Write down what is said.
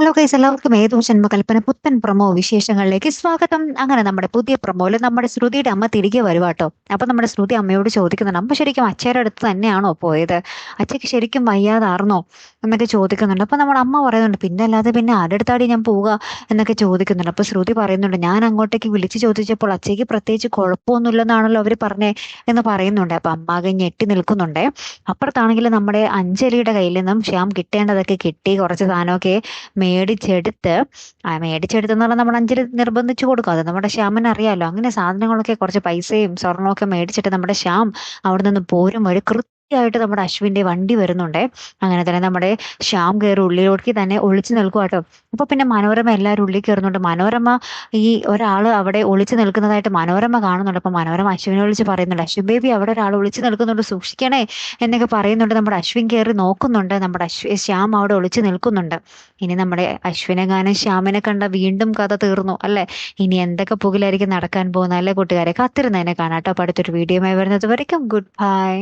Hello guys എല്ലാവർക്കും ഏതോ ജന്മകൽപ്പന പുത്തൻ പ്രൊമോ വിശേഷങ്ങളിലേക്ക് സ്വാഗതം. അങ്ങനെ നമ്മുടെ പുതിയ പ്രൊമോയിൽ നമ്മുടെ ശ്രുതിയുടെ അമ്മ തിരികെ വരുവാട്ടോ അപ്പൊ നമ്മുടെ ശ്രുതി അമ്മയോട് ചോദിക്കുന്നുണ്ട് അമ്മ ശരിക്കും അച്ഛയുടെ അടുത്ത് തന്നെയാണോ പോയത്? അച്ഛയ്ക്ക് ശരിക്കും വയ്യാതാർന്നോ? എന്നൊക്കെ ചോദിക്കുന്നുണ്ട്. അപ്പൊ നമ്മുടെ അമ്മ പറയുന്നുണ്ട് പിന്നെ അല്ലാതെ പിന്നെ അടുത്താടി ഞാൻ പോവുക? എന്നൊക്കെ ചോദിക്കുന്നുണ്ട്. അപ്പൊ ശ്രുതി പറയുന്നുണ്ട് ഞാൻ അങ്ങോട്ടേക്ക് വിളിച്ചു ചോദിച്ചപ്പോൾ അച്ഛയ്ക്ക് പ്രത്യേകിച്ച് കുഴപ്പമൊന്നുമില്ലെന്നാണല്ലോ അവർ പറഞ്ഞേ എന്ന് പറയുന്നുണ്ട്. അപ്പൊ അമ്മ ആകെ ഞെട്ടി നിൽക്കുന്നുണ്ട്. അപ്പുറത്താണെങ്കിൽ നമ്മുടെ അഞ്ജലിയുടെ കയ്യിൽ നിന്നും ശ്യാം കിട്ടേണ്ടതൊക്കെ കിട്ടി കുറച്ച് സാധനമൊക്കെ മേടിച്ചെടുത്ത് ആ മേടിച്ചെടുത്തെന്ന് പറഞ്ഞാൽ നമ്മൾ അഞ്ചിൽ നിർബന്ധിച്ചു കൊടുക്കും. അത് നമ്മുടെ ശ്യാമിന് അറിയാലോ. അങ്ങനെ സാധനങ്ങളൊക്കെ കുറച്ച് പൈസയും സ്വർണമൊക്കെ മേടിച്ചിട്ട് നമ്മുടെ ശ്യാം അവിടെ നിന്ന് പോരും വഴി കൃത്യമായിട്ട് നമ്മുടെ അശ്വിന്റെ വണ്ടി വരുന്നുണ്ടേ. അങ്ങനെ തന്നെ നമ്മുടെ ശ്യാം കയറി ഉള്ളിലോട്ട് തന്നെ ഒളിച്ചു നിൽക്കുക കേട്ടോ അപ്പൊ പിന്നെ മനോരമ എല്ലാവരും ഉള്ളിൽ കയറുന്നുണ്ട്. മനോരമ ഈ ഒരാൾ അവിടെ ഒളിച്ചു നിൽക്കുന്നതായിട്ട് മനോരമ കാണുന്നുണ്ട്. അപ്പൊ മനോരമ അശ്വിനെ വിളിച്ച് പറയുന്നുണ്ട്. അശ്വിൻ ബേബി അവിടെ ഒരാൾ ഒളിച്ചു നിൽക്കുന്നുണ്ട്. സൂക്ഷിക്കണേ എന്നൊക്കെ പറയുന്നുണ്ട്. നമ്മുടെ അശ്വിൻ കയറി നോക്കുന്നുണ്ട്. നമ്മുടെ അശ്വി ശ്യാം അവിടെ ഒളിച്ചു നിൽക്കുന്നുണ്ട്. ഇനി നമ്മുടെ അശ്വിനെ ഗാനം ശ്യാമിനെ കണ്ട വീണ്ടും കഥ തീർന്നു അല്ലെ? ഇനി എന്തൊക്കെ പുകിലായിരിക്കും നടക്കാൻ പോകുന്ന അല്ലേ കൂട്ടുകാരെ? കാത്തിരുന്നതിനെ കാണാട്ടോ അപ്പൊ അടുത്തൊരു വീഡിയോയുമായി വരുന്നത് വരയ്ക്കും. Good bye